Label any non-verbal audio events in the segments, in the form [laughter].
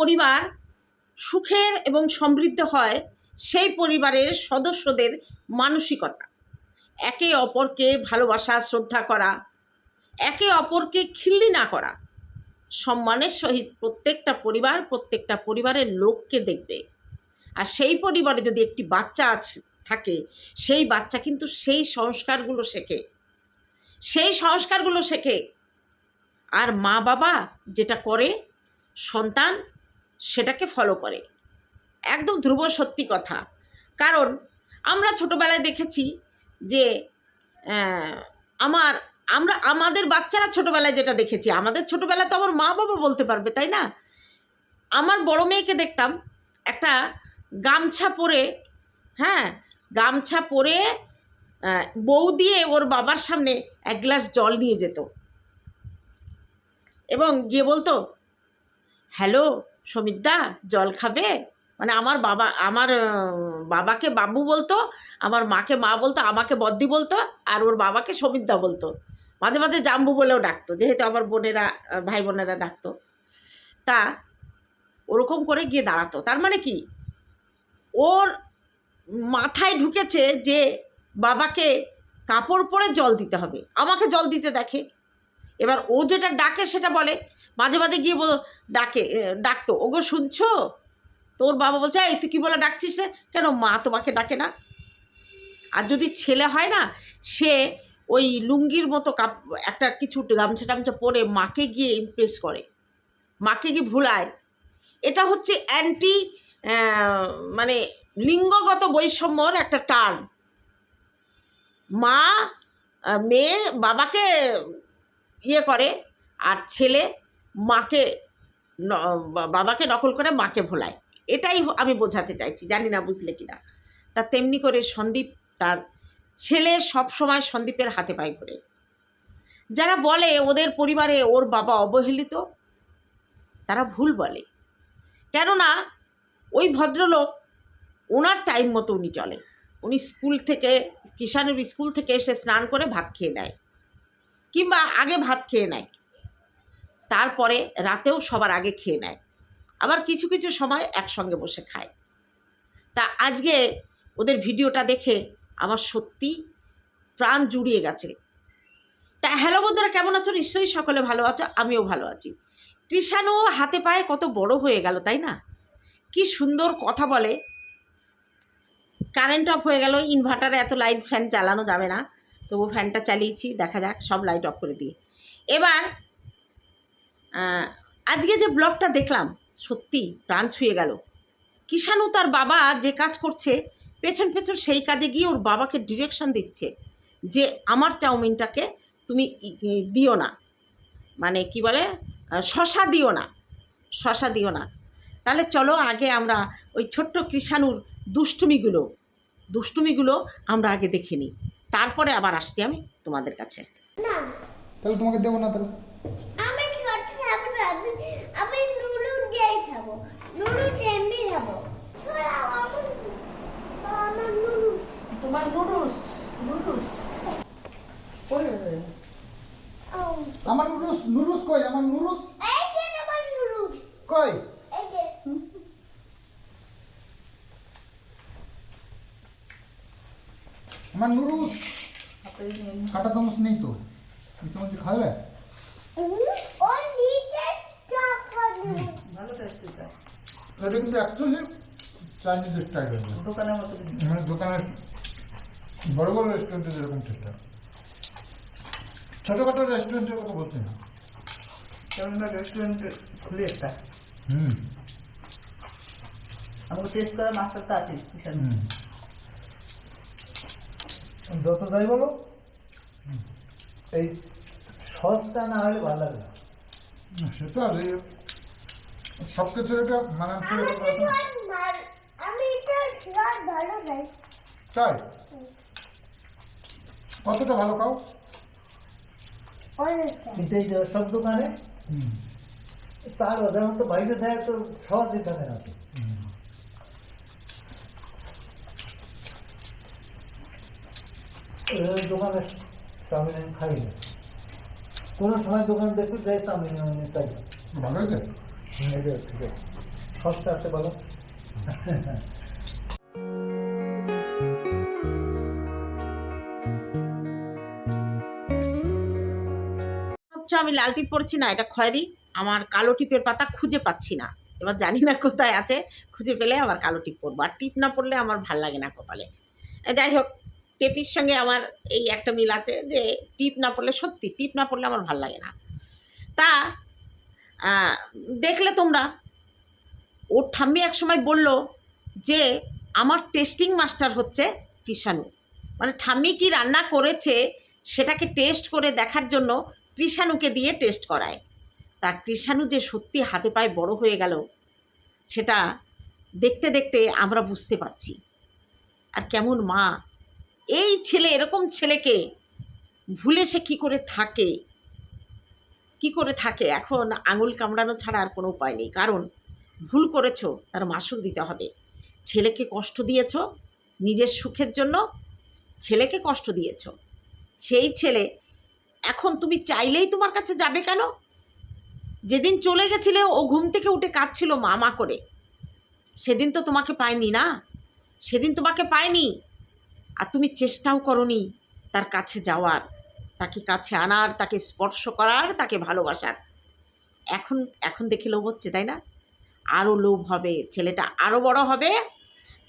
পরিবার সুখের এবং সমৃদ্ধ হয়, সেই পরিবারের সদস্যদের মানসিকতা। একে অপরকে ভালোবাসা, শ্রদ্ধা করা, একে অপরকে খিল্লি না করা। সম্মানের সহিত প্রত্যেকটা পরিবার প্রত্যেকটা পরিবারের লোককে দেখবে। আর সেই পরিবারে যদি একটি বাচ্চা থাকে, সেই বাচ্চা কিন্তু সেই সংস্কারগুলো শেখে। সেই সংস্কারগুলো শেখে। আর মা বাবা যেটা করে, সন্তান সেটাকে ফলো করে। একদম ধ্রুব সত্যি কথা। কারণ আমরা ছোটোবেলায় দেখেছি যে আমার, আমরা, আমাদের বাচ্চারা ছোটোবেলায় যেটা দেখেছি, আমাদের ছোটোবেলায় তো আমার মা বাবা বলতে পারবে, তাই না? আমার বড় মেয়েকে দেখতাম, একটা গামছা পরে হ্যাঁ গামছা পরে বউ দিয়ে ওর বাবার সামনে এক গ্লাস জল নিয়ে যেত। এবং গিয়ে বলতো, হ্যালো সমিতদা, জল খাবে? মানে আমার বাবা, আমার বাবাকে বাবু বলতো, আমার মাকে মা বলতো, আমাকে বদ্দি বলতো, আর ওর বাবাকে সমিতদা বলতো। মাঝে মাঝে জাম্বু বলেও ডাকতো, যেহেতু আমার বোনেরা ভাই বোনেরা ডাকতো। তা ওরকম করে গিয়ে দাঁড়াতো। তার মানে কি? ওর মাথায় ঢুকেছে যে বাবাকে কাপড় পরে জল দিতে হবে। আমাকে জল দিতে দেখে। এবার ও যেটা ডাকে সেটা বলে মাঝে মাঝে গিয়ে বল, ডাকে ডাকতো। ওগো, শুনছো? তোর বাবা বলছে, এই, তুই কী বলে ডাকছিস রে?" কেন, মা তোমাকে ডাকে না? আর যদি ছেলে হয় না, সে ওই লুঙ্গির মতো কাপ, একটা কিছু গামছা টামছা পরে মাকে গিয়ে ইমপ্রেস করে। মাকে গিয়ে ভুলায়। এটা হচ্ছে অ্যান্টি মানে লিঙ্গগত বৈষম্যর একটা টার্ম। মা মেয়ে বাবাকে ইয়ে করে, আর ছেলে মাকে বাবাকে নকল করে মাকে ভোলায়। এটাই আমি বোঝাতে চাইছি, জানি না বুঝলে কি না তা তেমনি করে সন্দীপ, তার ছেলে সব সময় সন্দীপের হাতে পায়ে ঘোরে। যারা বলে ওদের পরিবারে ওর বাবা অবহেলিত, তারা ভুল বলে। কেননা, ওই ভদ্রলোক, ওনার টাইম মতো উনি চলে। উনি স্কুল থেকে কিষানের স্কুল থেকে এসে স্নান করে ভাত খেয়ে নেয়। কিংবা আগে ভাত খেয়ে নেয়। তারপরে রাতেও সবার আগে খেয়ে নেয়। আবার কিছু কিছু সময় একসঙ্গে বসে খায়। তা আজকে ওদের ভিডিওটা দেখে আমার সত্যি প্রাণ জুড়িয়ে গেছে। তা হ্যালো বন্ধুরা, কেমন আছো? নিশ্চয়ই সকলে ভালো আছো, আমিও ভালো আছি। কৃষাণু হাতে পায়ে কত বড় হয়ে গেল, তাই না? কি সুন্দর কথা বলে। কারেন্ট অফ হয়ে গেল, ইনভার্টারে এত লাইট ফ্যান চালানো যাবে না। তবু ফ্যানটা চালিয়েছি, দেখা যাক, সব লাইট অফ করে দিয়ে এবার আজকে যে ব্লগটা দেখলাম, সত্যি প্রাণ ছুঁয়ে গেল। কিষাণু তার বাবা যে কাজ করছে, পেছন পেছন সেই কাজে গিয়ে ওর বাবাকে ডিরেকশন দিচ্ছে যে আমার চাউমিনটাকে তুমি দিও না। মানে কি বলে? শশা দিও না। শশা দিও না। তাহলে চলো আগে আমরা ওই ছোট্ট কৃষাণুর দুষ্টুমিগুলো দুষ্টুমিগুলো আমরা আগে দেখে নিই। তারপরে আবার আসছি আমি তোমাদের কাছে। তাহলে তোমাকে দেবো না তাহলে আমি ছোট খাব না আমি আমি নুডলস দিয়ে খাব নুডলস এমনি খাব সরাও আমার আমার নুডলস তোমার নুডলস? নুডলস ও আমার নুডলস নুডলস কই আমার নুডলস এই যে আমার নুডলস কই এই যে আমার নুডলস কাটা চামচ নেই তো এই চামচ দিয়ে খাবে উম, ও নিচে টাকা নুডলস এটা কিন্তু অ্যাকচুয়ালি চাইনিজ স্টাইল দোকানের মতো মানে দোকানের বড় বড় রেস্টুরেন্টে যেরকম ঠিকঠাক ছোটোখাটো রেস্টুরেন্টের কথা বলছি না। আমরা রেস্টুরেন্টে খুলি একটা। হুম। আমাকে টেস্ট করা মাস্টার তো আছে যত যাই বলো এই সসটা না হলে ভালো লাগে না। সেটা সব কিছু এটা মানানসই আছে না। তো মার আমি তো স্বাদ ভালো তাই কতটা ভালো খাও কিন্তু এই সব দোকানে হুম। চার হাজার মতো বাইরে দেয় তো থাকে না দোকানে চাউমিন আমি খাই না। কোনো সময় দোকান দেখতে যাই চাউমিন আমি চাই ভালো এটা ঠিক আছে সস্তা আছে বলো। আমি লাল টিপ পরছি না, এটা খয়েরি। আমার কালো টিপের পাতা খুঁজে পাচ্ছি না। এবার জানি না কোথায় আছে, খুঁজে পেলে আমার কালো টিপ পরবো। আর টিপ না পড়লে আমার ভালো লাগে না কপালে। যাই হোক, টেপির সঙ্গে আমার এই একটা মিল আছে যে, টিপ না পড়লে সত্যি, টিপ না পড়লে আমার ভালো লাগে না। তা দেখলে তোমরা ওর ঠাম্মি এক সময় বলল যে, আমার টেস্টিং মাস্টার হচ্ছে কৃষাণু। মানে ঠাম্মি কি রান্না করেছে, সেটাকে টেস্ট করে দেখার জন্য কৃষাণুকে দিয়ে টেস্ট করায়। তা কৃষাণু যে সত্যি হাতে পায়ে বড় হয়ে গেল, সেটা দেখতে দেখতে আমরা বুঝতে পারছি। আর কেমন মা, এই ছেলে এরকম ছেলেকে ভুলে সে কী করে থাকে? কি করে থাকে? এখন আঙুল কামড়ানো ছাড়া আর কোনো উপায় নেই। কারণ ভুল করেছ, তার মাসুল দিতে হবে। ছেলেকে কষ্ট দিয়েছ, নিজের সুখের জন্য ছেলেকে কষ্ট দিয়েছ। সেই ছেলে এখন তুমি চাইলেই তোমার কাছে যাবে কেন? যেদিন চলে গেছিলে, ও ঘুম থেকে উঠে কাঁদছিল মামা করে। সেদিন তো তোমাকে পায়নি না? সেদিন তোমাকে পায়নি। আর তুমি চেষ্টাও করনি তার কাছে যাওয়ার, তাকে কাছে আনার, তাকে স্পর্শ করার, তাকে ভালোবাসার। এখন এখন দেখে লোভ হচ্ছে, তাই না? আরও লোভ হবে, ছেলেটা আরও বড় হবে।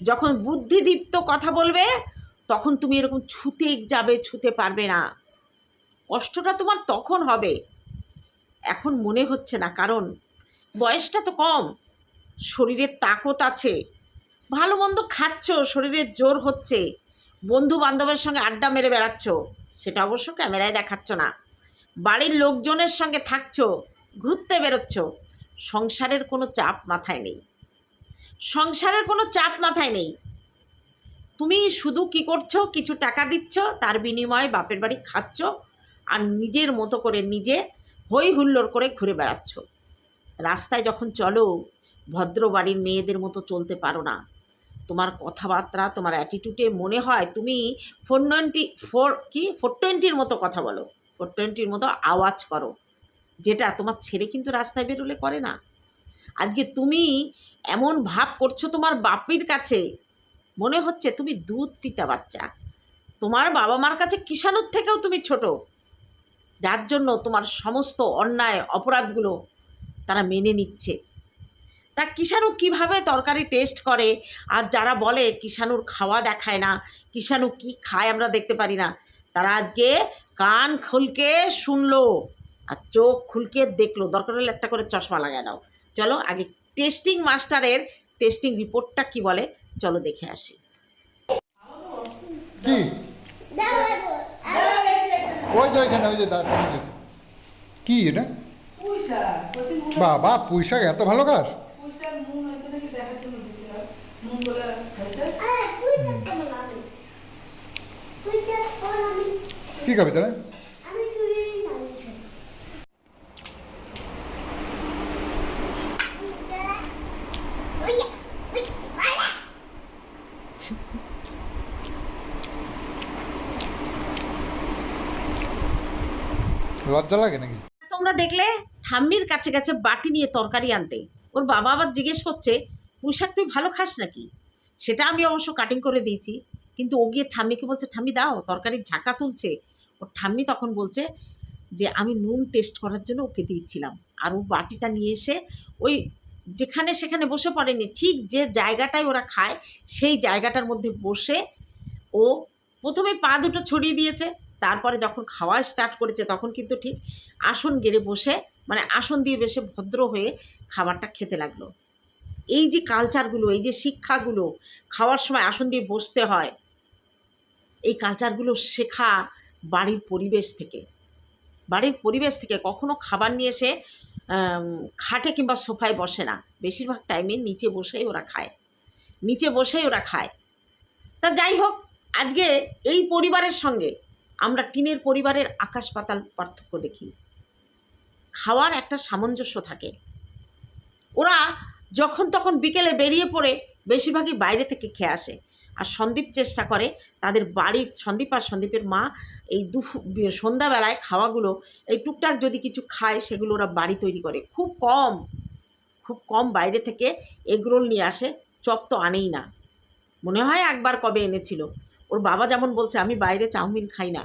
যখন বুদ্ধিদীপ্ত কথা বলবে, তখন তুমি এরকম ছুতে যাবে, ছুতে পারবে না। কষ্টটা তোমার তখন হবে। এখন মনে হচ্ছে না, কারণ বয়সটা তো কম। শরীরের তাকত আছে। ভালো মন্দ খাচ্ছ শরীরের জোর হচ্ছে। বন্ধু বান্ধবের সঙ্গে আড্ডা মেরে বেড়াচ্ছ, সেটা অবশ্য ক্যামেরায় দেখাচ্ছ না। বাড়ির লোকজনের সঙ্গে থাকছো, ঘুরতে বেরোচ্ছ। সংসারের কোনো চাপ মাথায় নেই। সংসারের কোনো চাপ মাথায় নেই। তুমি শুধু কি করছ, কিছু টাকা দিচ্ছ, তার বিনিময়ে বাপের বাড়ি খাচ্ছ আর নিজের মতো করে নিজে হই হুল্লোড় করে ঘুরে বেড়াচ্ছ। রাস্তায় যখন চলো, ভদ্র বাড়ির মেয়েদের মতো চলতে পারো না। তোমার কথাবার্তা, তোমার অ্যাটিটিউডে মনে হয় তুমি ফোর টোয়েন্টি ফোর কি? ফোর টোয়েন্টির মতো কথা বলো। ফোর টোয়েন্টির মতো আওয়াজ করো। যেটা তোমার ছেলে কিন্তু রাস্তায় বেরোলে করে না। আজকে তুমি এমন ভাব করছ তোমার বাপির কাছে। মনে হচ্ছে তুমি দুধ পিতা বাচ্চা। তোমার বাবা মার কাছে কিষাণুর থেকেও তুমি ছোট। যার জন্য তোমার সমস্ত অন্যায় অপরাধগুলো তারা মেনে নিচ্ছে। তা কিষাণু কীভাবে তরকারি টেস্ট করে? আর যারা বলে কিষাণুর খাওয়া দেখায় না কিষাণু কি খায় আমরা দেখতে পারি না। তারা আজকে কান খুলকে শুনলো আর চোখ খুলকে দেখল। দরকার হলে একটা করে চশমা লাগায় দাও। চলো আগে টেস্টিং মাস্টারের টেস্টিং রিপোর্টটা কি বলে? চলো দেখে আসি। কি। ওই যে ওইখানে ওই যে কি এটা? বাবা পুঁইশাক এত ভালো কাজ কি নুন হয়েছে নাকি দেখার জন্য দিয়েছিলাম নুন বলে খাইছে আরে, তুই তো কেমন আমি? তুই তো কোন আমি? কি খাবি তাহলে আমি চুরিই জানি। ওইয়া, ওই, ওইয়া। লজ্জা লাগে নাকি? তোমরা দেখলে ঠাম্মির কাছে কাছে বাটি নিয়ে তরকারি আনতে। ওর বাবা আবার জিজ্ঞেস করছে, পুঁইশাক তুই ভালো খাস নাকি? সেটা আমি অবশ্য কাটিং করে দিয়েছি। কিন্তু ও গিয়ে ঠাম্মিকে বলছে, ঠাম্মি দাও, তরকারির ঝাঁকা তুলছে। ওর ঠাম্মি তখন বলছে যে, আমি নুন টেস্ট করার জন্য ওকে দিয়েছিলাম। আর ও বাটিটা নিয়ে এসে ওই যেখানে সেখানে বসে পড়েনি, ঠিক যে জায়গাটায় ওরা খায়, সেই জায়গাটার মধ্যে বসে ও প্রথমে পা দুটো ছড়িয়ে দিয়েছে। তারপরে যখন খাওয়া স্টার্ট করেছে, তখন কিন্তু ঠিক আসন গেড়ে বসে মানে আসন দিয়ে বসে ভদ্র হয়ে খাবারটা খেতে লাগল। এই যে কালচারগুলো এই যে শিক্ষাগুলো খাওয়ার সময় আসন দিয়ে বসতে হয়, এই কালচারগুলো শেখা বাড়ির পরিবেশ থেকে। বাড়ির পরিবেশ থেকে কখনো খাবার নিয়ে এসে খাটে কিংবা সোফায় বসে না। বেশিরভাগ টাইমে নিচে বসেই ওরা খায়। নিচে বসেই ওরা খায়। তা যাই হোক, আজকে এই পরিবারের সঙ্গে আমরা টিনের পরিবারের আকাশ পাতাল পার্থক্য দেখি। খাওয়ার একটা সামঞ্জস্য থাকে। ওরা যখন তখন বিকেলে বেরিয়ে পড়ে, বেশিরভাগই বাইরে থেকে খেয়ে আসে। আর সন্দীপ চেষ্টা করে তাদের বাড়ির সন্দীপ আর সন্দীপের মা এই দুপুর সন্ধ্যাবেলায় খাওয়াগুলো, এই টুকটাক যদি কিছু খায়, সেগুলো ওরা বাড়ি তৈরি করে। খুব কম খুব কম বাইরে থেকে এগরোল নিয়ে আসে, চপ তো আনেই না। মনে হয় একবার কবে এনেছিল। ওর বাবা যেমন বলছে, আমি বাইরে চাউমিন খাই না।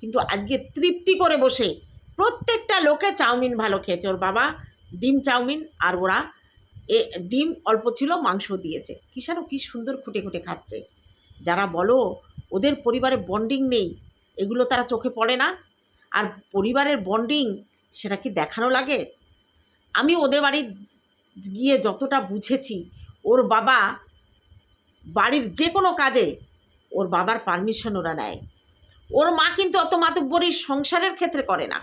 কিন্তু আজকে তৃপ্তি করে বসে প্রত্যেকটা লোকে চাউমিন ভালো খেয়েছে। ওর বাবা ডিম চাউমিন আর ওরা এ, ডিম অল্প ছিল, মাংস দিয়েছে। কিষানও কি সুন্দর খুঁটে খুঁটে খাচ্ছে। যারা বলো, ওদের পরিবারে বন্ডিং নেই, এগুলো তারা চোখে পড়ে না। আর পরিবারের বন্ডিং, সেটা কি দেখানো লাগে? আমি ওদের বাড়ি গিয়ে যতটা বুঝেছি, ওর বাবা বাড়ির যে কোনো কাজে ওর বাবার পারমিশন ওরা নেয়। ওর মা কিন্তু অত মাতব্বরী সংসারের ক্ষেত্রে করে না।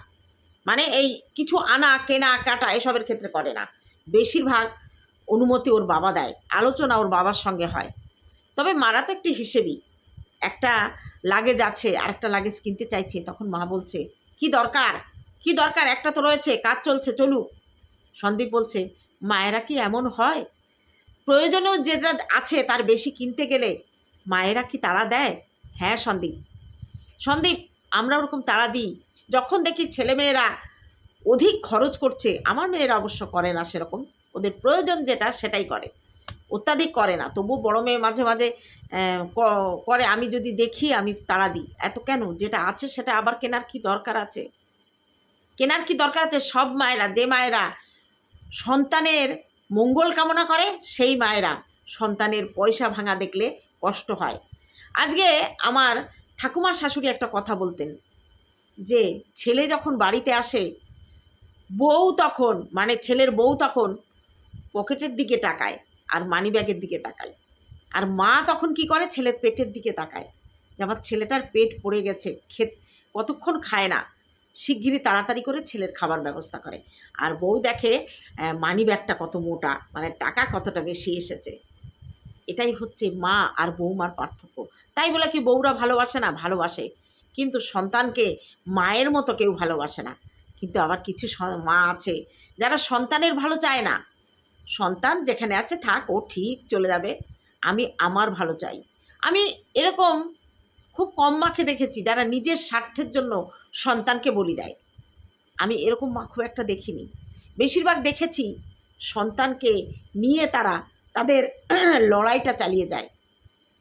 মানে এই কিছু আনা, কেনা, কাটা এসবের ক্ষেত্রে করে না। বেশিরভাগ অনুমতি ওর বাবা দেয়, আলোচনা ওর বাবার সঙ্গে হয়। তবে মারা তো একটি হিসেবেই একটা লাগেজ আছে আর একটা লাগেজ কিনতে চাইছে, তখন মা বলছে, কি দরকার? কি দরকার? একটা তো রয়েছে, কাজ চলছে, চলুক। সন্দীপ বলছে, মায়েরা কি এমন হয়? প্রয়োজনেও যেটা আছে তার বেশি কিনতে গেলে মায়েরা কি তাড়া দেয়? হ্যাঁ সন্দীপ। সন্দীপ, আমরা ওরকম তাড়া দিই। যখন দেখি ছেলেমেয়েরা অধিক খরচ করছে, আমার মেয়েরা অবশ্য করে না সেরকম। ওদের প্রয়োজন যেটা, সেটাই করে। অত্যাধিক করে না। তবু বড় মেয়ে মাঝে মাঝে করে, আমি যদি দেখি, আমি তাড়া দিই। এত কেন? যেটা আছে, সেটা আবার কেনার কি দরকার আছে? কেনার কি দরকার আছে? সব মায়েরা, যে মায়েরা সন্তানের মঙ্গল কামনা করে, সেই মায়েরা সন্তানের পয়সা ভাঙা দেখলে কষ্ট হয়। আজকে আমার ঠাকুমা শাশুড়ি একটা কথা বলতেন যে, ছেলে যখন বাড়িতে আসে, বউ তখন মানে ছেলের বউ তখন পকেটের দিকে তাকায় আর মানি ব্যাগের দিকে তাকায়। আর মা তখন কি করে? ছেলের পেটের দিকে তাকায়। যে আমার ছেলেটার পেট পড়ে গেছে, খেত, কতক্ষণ খায় না? শিগগিরই তাড়াতাড়ি করে ছেলের খাবার ব্যবস্থা করে। আর বউ দেখে মানি ব্যাগটা কত মোটা মানে টাকা কতটা বেশি এসেছে। এটাই হচ্ছে মা আর বৌমার পার্থক্য। তাই বলে কি বউরা ভালোবাসে না? ভালোবাসে। কিন্তু সন্তানকে মায়ের মতো কেউ ভালোবাসে না। কিন্তু আবার কিছু মা আছে যারা সন্তানের ভালো চায় না। সন্তান যেখানে আছে থাক, ও ঠিক চলে যাবে। আমি আমার ভালো চাই। আমি এরকম খুব কম মাকে দেখেছি যারা নিজের স্বার্থের জন্য সন্তানকে বলি দেয়। আমি এরকম মা খুব একটা দেখিনি। বেশিরভাগ দেখেছি সন্তানকে নিয়ে তারা তাদের [clears throat] লড়াইটা চালিয়ে যায়।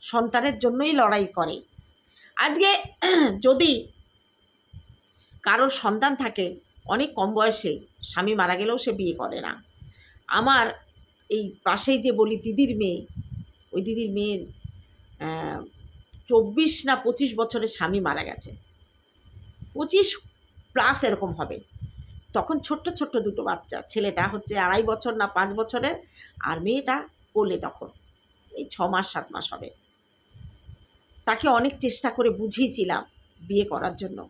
সন্তানের জন্যই লড়াই করে। আজকে [clears throat] যদি কারোর সন্তান থাকে, অনেক কম বয়সে, স্বামী মারা গেলেও সে বিয়ে করে না। আমার এই পাশেই যে বলি দিদির মেয়ে, ওই দিদির মেয়ের চব্বিশ না পঁচিশ বছরের স্বামী মারা গেছে। পঁচিশ প্লাস এরকম হবে। তখন ছোট্ট ছোট্ট দুটো বাচ্চা, ছেলেটা হচ্ছে আড়াই বছর না পাঁচ বছরের, আর মেয়েটা কোলে তখন। এই ছ মাস, সাত মাস হবে। তাকে অনেক চেষ্টা করে বুঝিয়েছিলাম বিয়ে করার জন্য।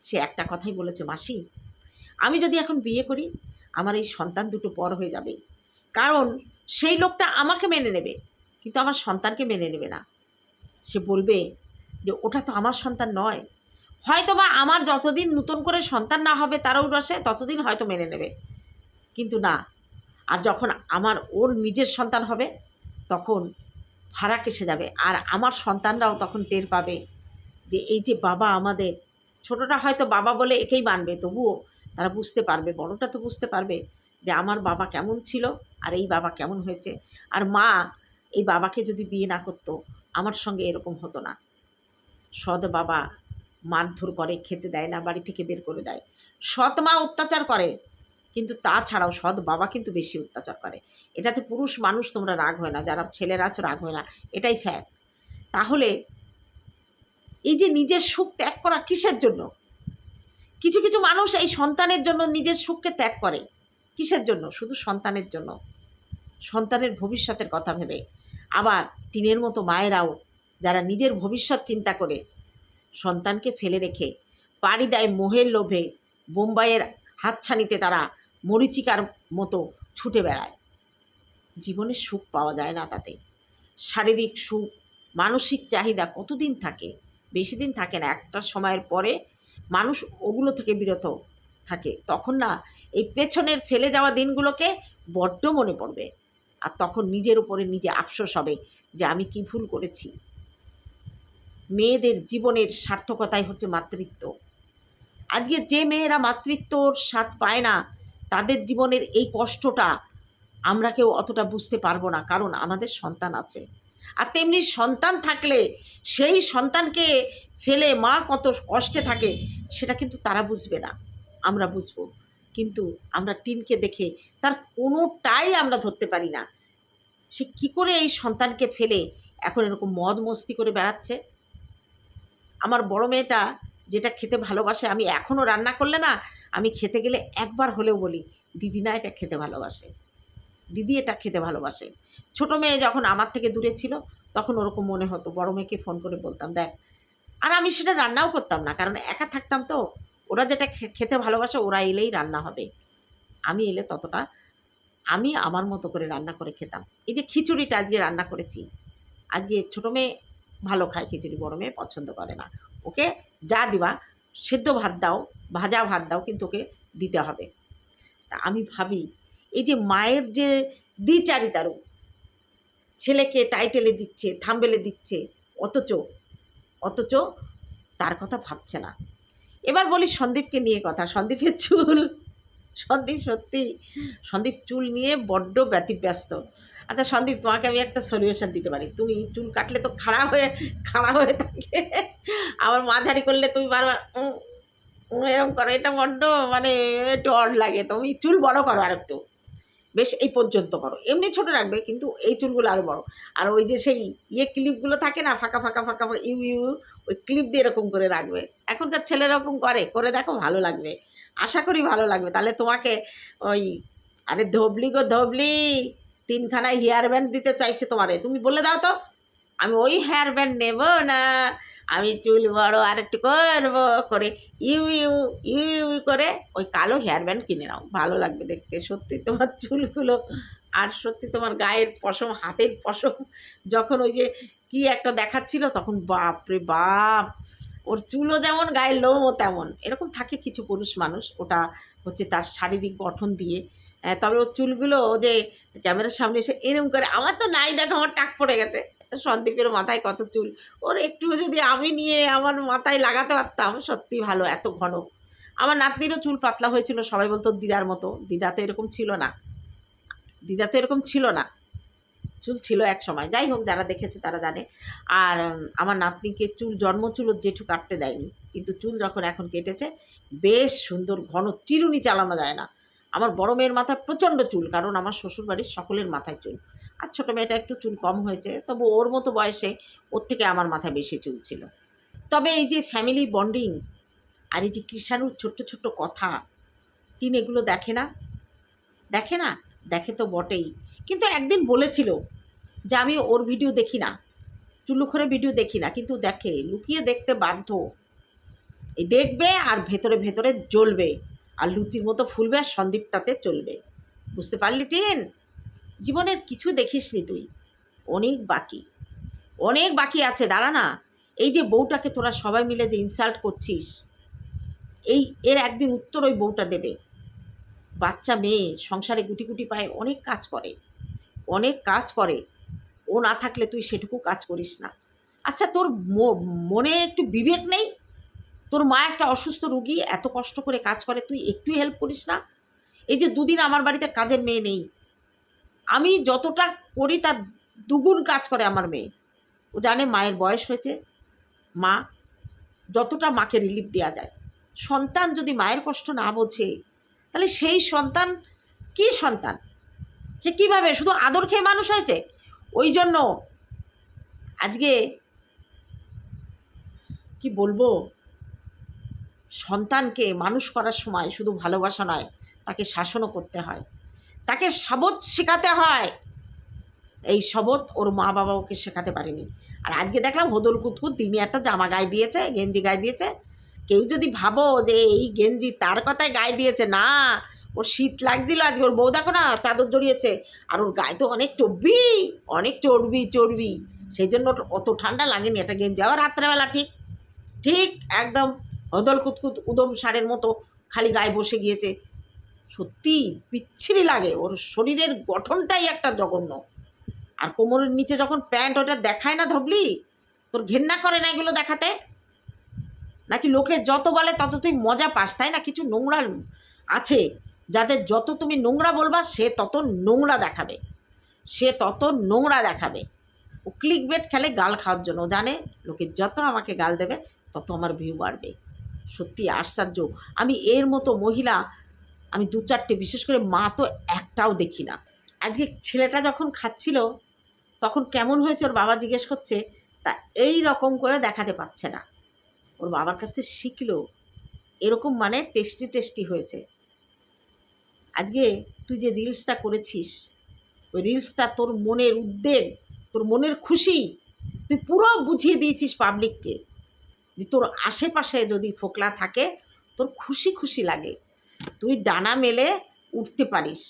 সে একটা কথাই বলেছে, মাসি, আমি যদি এখন বিয়ে করি, আমার এই সন্তান দুটো বড় হয়ে যাবে। কারণ সেই লোকটা আমাকে মেনে নেবে, কিন্তু আমার সন্তানকে মেনে নেবে না। সে বলবে যে, ওটা তো আমার সন্তান নয়। হয়তো বা আমার যতদিন নতুন করে সন্তান না হবে, তারও রসে ততদিন হয়তো মেনে নেবে। কিন্তু না আর যখন আমার ওর নিজের সন্তান হবে, তখন ফারাক এসে যাবে। আর আমার সন্তানরাও তখন টের পাবে যে এই যে বাবা আমাদের ছোটটা হয়তো বাবা বলে একেই মানবে, তবুও তারা বুঝতে পারবে বড়টা তো বুঝতে পারবে যে আমার বাবা কেমন ছিল আর এই বাবা কেমন হয়েছে। আর মা এই বাবাকে যদি বিয়ে না করতো, আমার সঙ্গে এরকম হতো না। সৎ বাবা মারধর করে, খেতে দেয় না, বাড়ি থেকে বের করে দেয়। সৎ মা অত্যাচার করে। কিন্তু তাছাড়াও সৎ বাবা কিন্তু বেশি অত্যাচার করে। এটাতে পুরুষ মানুষ তোমরা রাগ হয় না, যারা ছেলেরা আছো রাগ হয় না, এটাই ফ্যাক্ট তাহলে এই যে নিজের সুখ ত্যাগ করা কিসের জন্য? কিছু কিছু মানুষ এই সন্তানের জন্য নিজের সুখকে ত্যাগ করে। কিসের জন্য? শুধু সন্তানের জন্য। সন্তানের ভবিষ্যতের কথা ভেবে। আবার টিনের মতো মায়েরাও যারা নিজের ভবিষ্যৎ চিন্তা করে, সন্তানকে ফেলে রেখে, পাড়ি দেয় মোহের লোভে, বোম্বাইয়ের হাতছানিতে তারা মরিচিকার মতো ছুটে বেড়ায়। জীবনে সুখ পাওয়া যায় না তাতে। শারীরিক সুখ, মানসিক চাহিদা কতদিন থাকে, বেশি দিন থাকে না, একটা সময়ের পরে মানুষ ওগুলো থেকে বিরত থাকে। তখন না, এই পেছনের ফেলে যাওয়া দিনগুলোকে বড্ড মনে পড়বে। আর তখন নিজের উপরে নিজে আফসোস হবে যে আমি কি ভুল করেছি। মেয়েদের জীবনের সার্থকতাই হচ্ছে মাতৃত্ব। আজকে যে মেয়েরা মাতৃত্বর স্বাদ পায় না তাদের জীবনের এই কষ্টটা আমরা কেউ অতটা বুঝতে পারব না, কারণ আমাদের সন্তান আছে। আর তেমনি সন্তান থাকলে সেই সন্তানকে ফেলে মা কত কষ্টে থাকে, সেটা কিন্তু তারা বুঝবে না, আমরা বুঝব। কিন্তু আমরা টিনকে দেখে তার কোনোটাই আমরা ধরতে পারি না। সে কি করে এই সন্তানকে ফেলে এখন এরকম মদ মস্তি করে বেড়াচ্ছে? আমার বড় মেয়েটা যেটা খেতে ভালোবাসে, আমি এখনও রান্না করলে না, আমি খেতে গেলে একবার হলেও বলি, দিদি না এটা খেতে ভালোবাসে। দিদি এটা খেতে ভালোবাসে। ছোটো মেয়ে যখন আমার থেকে দূরে ছিল, তখন ওরকম মনে হতো, বড় মেয়েকে ফোন করে বলতাম, দেখ। আর আমি সেটা রান্নাও করতাম না, কারণ একা থাকতাম তো। ওরা যেটা খেতে ভালোবাসে, ওরা এলেই রান্না হবে। আমি এলে ততটা, আমি আমার মতো করে রান্না করে খেতাম। এই যে খিচুড়িটা আজকে রান্না করেছি। আজকে ছোটো মেয়ে ভালো খায়, খিচুড়ি বড় মেয়ে পছন্দ করে না। ওকে যা দিবা, সেদ্ধ ভাত দাও, ভাজা ভাত দাও, কিন্তু ওকে দিতে হবে। তা আমি ভাবি, এই যে মায়ের যে দ্বিচারিতারু ছেলেকে টাইটেলে দিচ্ছে, থাম্বেলে দিচ্ছে, অথচ অথচ তার কথা ভাবছে না। এবার বলি সন্দীপকে নিয়ে কথা, সন্দীপের চুল সন্দীপ সত্যি, সন্দীপ চুল নিয়ে বড্ড ব্যতিব্যস্ত। আচ্ছা সন্দীপ, তোমাকে আমি একটা সলিউশন দিতে পারি। তুমি চুল কাটলে তো খাড়া হয়ে খাড়া হয়ে থাকে। আবার মাঝারি করলে তুমি বারবার এরকম করো। এটা বড্ড মানে একটু অড লাগে। তুমি চুল বড় করো আর একটু। বেশ এই পর্যন্ত করো। এমনি ছোট রাখবে, কিন্তু এই চুলগুলো আরও বড়। আর ওই যে সেই ইয়ে ক্লিপগুলো থাকে না, ফাঁকা ফাঁকা ফাঁকা ফাঁকা, ইউ ইউ ওই ক্লিপ দিয়ে এরকম করে রাখবে। এখনকার ছেলে এরকম করে। করে দেখো, ভালো লাগবে। আশা করি ভালো লাগবে। তাহলে তোমাকে ওই, আরে ধবলি গো ধবলি, তিনখানায় হেয়ার ব্যান্ড দিতে চাইছে তোমারে। তুমি বলে দাও তো। আমি ওই হেয়ার ব্যান্ড নেব না, আমি চুল বড় আর একটু করব করে, ইউ ইউ ইউ ইউ করে ওই কালো হেয়ার ব্যান্ড কিনে নাও। ভালো লাগবে দেখতে। সত্যি তোমার চুলগুলো আর সত্যি তোমার গায়ের পশম, হাতের পশম, যখন ওই যে কি একটা দেখাচ্ছিল তখন বাপ রে বাপ! ওর চুলও যেমন, গায়ের লোমও তেমন। এরকম থাকে কিছু পুরুষ মানুষ, ওটা হচ্ছে তার শারীরিক গঠন দিয়ে। তবে ওর চুলগুলো যে ক্যামেরার সামনে এসে এরম করে, আমার তো নাই, দেখো আমার টাক পড়ে গেছে। সন্দীপের মাথায় কত চুল। ওর একটু যদি আমি নিয়ে আমার মাথায় লাগাতে পারতাম, সত্যি ভালো, এত ঘন। আমার নাতনিরও চুল পাতলা হয়েছিল, সবাই বলতো দিদার মতো। দিদা তো এরকম ছিল না। দিদা তো এরকম ছিল না। চুল ছিল এক সময়। যাই হোক, যারা দেখেছে তারা জানে। আর আমার নাতনিকে চুল, জন্ম চুল জেঠু কাটতে দেয়নি। কিন্তু চুল যখন এখন কেটেছে, বেশ সুন্দর ঘন চিরুনি চালানো যায় না। আমার বড় মেয়ের মাথায় প্রচণ্ড চুল, কারণ আমার শ্বশুরবাড়ির সকলের মাথায় চুল। আর ছোটো মেয়েটা একটু চুল কম হয়েছে, তবু ওর মতো বয়সে ওর থেকে আমার মাথায় বেশি চুল ছিল। তবে এই যে ফ্যামিলি বন্ডিং আর এই যে কৃষাণুর ছোট্ট ছোট্ট কথা, তিন এগুলো দেখে না? দেখে না? দেখে তো বটেই। কিন্তু একদিন বলেছিল যে আমি ওর ভিডিও দেখি না। চুল্লুখরে ভিডিও দেখি না। কিন্তু দেখে, লুকিয়ে দেখতে বাধ্য। এই দেখবে আর ভেতরে ভেতরে জ্বলবে। আর লুচির মতো ফুলবে আর সন্দীপ তাতে চলবে। বুঝতে পারলি টিন? জীবনের কিছু দেখিসনি তুই। অনেক বাকি। অনেক বাকি আছে, দাঁড়া না। এই যে বউটাকে তোরা সবাই মিলে যে ইনসাল্ট করছিস, এই এর একদিন উত্তর ওই বউটা দেবে। বাচ্চা মেয়ে সংসারে গুটি গুটি পায়ে অনেক কাজ করে, অনেক কাজ করে। ও না থাকলে তুই সেটুকু কাজ করিস না। আচ্ছা তোর মনে একটু বিবেক নেই? তোর মা একটা অসুস্থ রুগী, এত কষ্ট করে কাজ করে, তুই একটু হেল্প করিস না? এই যে দুদিন আমার বাড়িতে কাজের মেয়ে নেই। আমি যতটা করি তার দুগুণ কাজ করে আমার মেয়ে। ও জানে মায়ের বয়স হয়েছে। মা, যতটা মাকে রিলিফ দেওয়া যায়। সন্তান যদি মায়ের কষ্ট না বোঝে তাহলে সেই সন্তান কি সন্তান? সে কীভাবে? শুধু আদর খেয়ে মানুষ হয়েছে? ওই জন্য আজকে কি বলব? সন্তানকে মানুষ করার সময় শুধু ভালোবাসা নয়, তাকে শাসনও করতে হয়। তাকে শবত শেখাতে হয়। এই শবত ওর মা বাবা ওকে শেখাতে পারেনি। আর আজকে দেখলাম হদল কুতকুত দিনে একটা জামা গায়ে দিয়েছে, গেঞ্জি গায়ে দিয়েছে কেউ যদি ভাবো যে এই গেঞ্জি তার কথায় গায়ে দিয়েছে, না, ওর শীত লাগছিল আজকে, ওর বউ দেখো না, চাদর জড়িয়েছে, আর ওর গায়ে তো অনেক চর্বি অনেক চর্বি চর্বি সেই জন্য ওর অত ঠান্ডা লাগেনি একটা গেঞ্জি, আবার রাত্রেবেলা ঠিক ঠিক একদম হদল কুতকুত উদম সারের মতো খালি গায়ে বসে গিয়েছে। সত্যি বিচ্ছিরি লাগে, ওর শরীরের গঠনটাই একটা জঘন্য। আর কোমরের নিচে যখন প্যান্ট ওটা দেখায় না ধবলি, তোর ঘেন্না করে না এগুলো দেখাতে? নাকি লোকে যত বলে তত তুই মজা পাস, তাই না? কিছু নোংরা আছে যাদের যত তুমি নোংরা বলবা, সে তত নোংরা দেখাবে। সে তত নোংরা দেখাবে। ও ক্লিক বেট খেলে গাল খাওয়ার জন্য। জানে লোকে যত আমাকে গাল দেবে, তত আমার ভিউ বাড়বে। সত্যি আশ্চর্য। আমি এর মতো মহিলা, আমি দু চারটে, বিশেষ করে মা তো একটাও দেখি না। আজকে ছেলেটা যখন খাচ্ছিল, তখন কেমন হয়েছে ওর বাবা জিজ্ঞেস করছে, তা এই রকম করে দেখাতে পারছে না। ওর বাবার কাছ থেকে শিখলো এরকম মানে টেস্টি টেস্টি হয়েছে। আজকে তুই যে রিলসটা করেছিস, ওই রিলসটা তোর মনের উদ্বেগ, তোর মনের খুশি, তুই পুরো বুঝিয়ে দিয়েছিস পাবলিককে যে তোর আশেপাশে যদি ফোকলা থাকে, তোর খুশি খুশি লাগে। তুই ডানা মেলে উঠতে পারিস।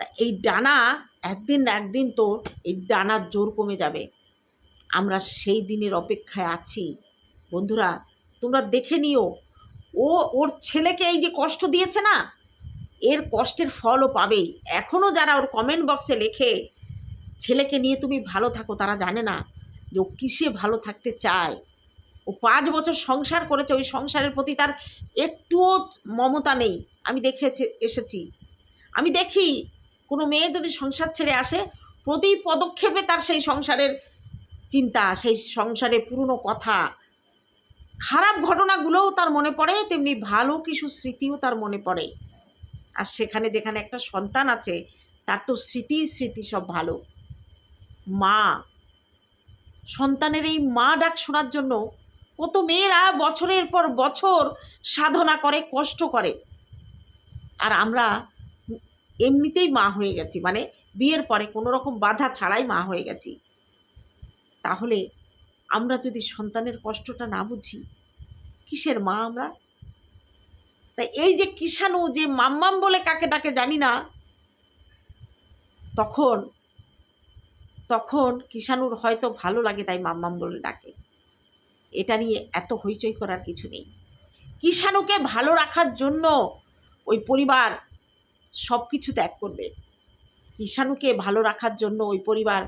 তা এই ডানা একদিন একদিন তোর এই ডানার জোর কমে যাবে। আমরা সেই দিনের অপেক্ষায় আছি। বন্ধুরা, তোমরা দেখে নিও। ও, ওর ছেলেকে এই যে কষ্ট দিয়েছে না, এর কষ্টের ফলও পাবেই। এখনও যারা ওর কমেন্ট বক্সে লেখে, ছেলেকে নিয়ে তুমি ভালো থাকো, তারা জানে না যে ও কিসে ভালো থাকতে চায়। ও পাঁচ বছর সংসার করেছে, ওই সংসারের প্রতি তার একটুও মমতা নেই। আমি দেখেছি, এসেছি। আমি দেখি, কোনো মেয়ে যদি সংসার ছেড়ে আসে, প্রতি পদক্ষেপে তার সেই সংসারের চিন্তা, সেই সংসারে পুরনো কথা খারাপ ঘটনাগুলোও তার মনে পড়ে, তেমনি ভালো কিছু স্মৃতিও তার মনে পড়ে। আর সেখানে যেখানে একটা সন্তান আছে, তার তো স্মৃতি স্মৃতি সব ভালো। মা, সন্তানের এই মা ডাক শোনার জন্য কত মেয়েরা বছরের পর বছর সাধনা করে, কষ্ট করে। আর আমরা এমনিতেই মা হয়ে গেছি মানে বিয়ের পরে কোনো রকম বাধা ছাড়াই মা হয়ে গেছি। তাহলে আমরা যদি সন্তানের কষ্টটা না বুঝি, কিসের মা আমরা? তাই এই যে কিষাণু, যে মাম্মাম বলে কাকে ডাকে জানি না, তখন তখন কিষাণুর হয়তো ভালো লাগে তাই মাম্মাম বলে ডাকে। এটা নিয়ে এত হইচই করার কিছু নেই। কিষাণুকে ভালো রাখার জন্য ওই পরিবার সব কিছু ত্যাগ করবে। কিষাণুকে ভালো রাখার জন্য ওই পরিবার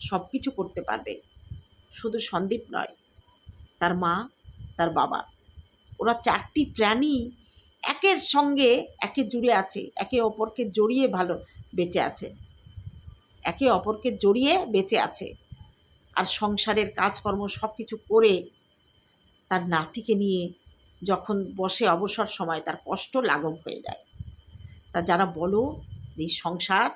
সব কিছু করতে পারবে। শুধু সন্দীপ নয়, তার মা, তার বাবা। ওরা চারটি প্রাণী একের সঙ্গে একে জুড়ে আছে, একে অপরকে জড়িয়ে ভালো বেঁচে আছে, একে অপরকে জড়িয়ে বেঁচে আছে। আর সংসারের কাজকর্ম সব কিছু করে তার নাতিকে নিয়ে যখন বসে অবসর সময় তার কষ্ট লাঘব হয়ে যায়। তা যারা বলো, এই সংসার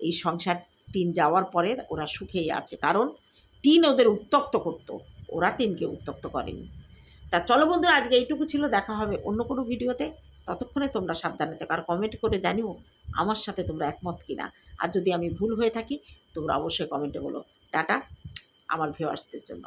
এই সংসার টিন যাওয়ার পরে ওরা সুখেই আছে। কারণ টিন ওদের উত্তক্ত করতো। ওরা টিনকে উত্তক্ত করেনি। তা চলো বন্ধুরা, আজকে এইটুকু ছিল, দেখা হবে অন্য কোনো ভিডিওতে। ততক্ষণে তোমরা সাবধানে থাকো আর কমেন্ট করে জানিও আমার সাথে তোমরা একমত কিনা। আর যদি আমি ভুল হয়ে থাকি, তোমরা অবশ্যই কমেন্টে বলো। টাটা, আমার ভিউয়ার্সদের জন্য।